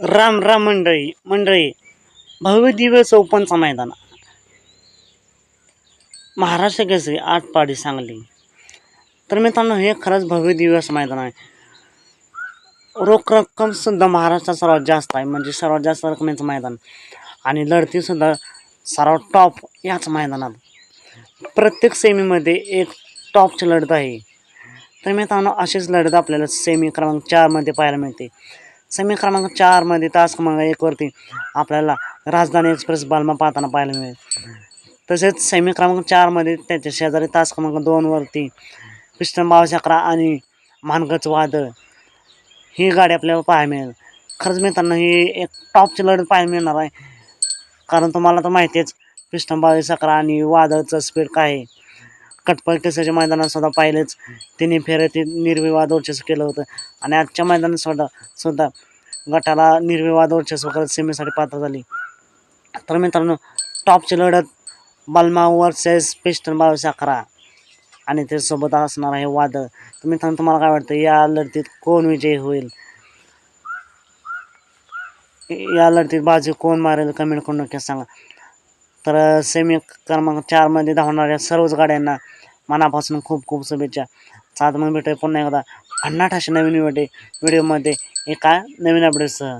राम राम मंडळी मंडळी भव्य दिव्य चौपनचा मैदान. महाराष्ट्र केसरी आठ पाडी सांगली. तर मित्रांनो हे खरंच भव्य दिव्य असं मैदान आहे. रोख रक्कमसुद्धा महाराष्ट्रात सर्वात जास्त आहे म्हणजे सर्वात जास्त रकमेचं मैदान. आणि लढतीसुद्धा सर्वात टॉप याच मैदानात. प्रत्येक सेमीमध्ये एक टॉपची लढत आहे. तर मित्रांनो अशीच लढत आपल्याला सेमी क्रमांक चारमध्ये पाहायला मिळते. सेमी क्रमांक चारमध्ये तास क्रमांक एकवरती आपल्याला राजधानी एक्सप्रेस बालमा पाहताना पाहायला मिळेल. तसेच सैमी क्रमांक चारमध्ये त्याच्या शेजारी तास क्रमांक दोनवरती पिस्टन बावीस अकरा आणि मानगच वादळ ही गाडी आपल्याला पाहायला मिळेल. खरंच मित्रांनो ही एक टॉपची लढत पाहायला मिळणार आहे. कारण तुम्हाला तर माहितीच पिस्टन बावीस अकरा आणि वादळचं स्पीड काय आहे. कटपळ केसाच्या मैदानात सुद्धा पाहिलेच. तिने फेऱ्या निर्विवाद वर्चस्व केलं होतं. आणि आजच्या मैदानात सुद्धा सुद्धा गटाला निर्विवाद वर्चस्व करत सेमीसाठी पात्र झाली. तर मित्रांनो टॉपची लढत बलमा वर्सेस पिस्टन बावीस अकरा आणि त्यासोबत असणार आहे वादळ. तर मित्रांनो तुम्हाला काय वाटतं? या लढतीत कोण विजयी होईल? या लढतीत बाजू कोण मारेल? कमेंट करून नक्की सांगा. तर सेमी क्रमांक चारमध्ये धावणाऱ्या सर्वच गाड्यांना मनापासून खूप खूप शुभेच्छा. सात मग भेटूया पुन्हा एकदा. भन्नाट अशा नवीन व्हिडिओ व्हिडिओमध्ये एका नवीन अपडेटसह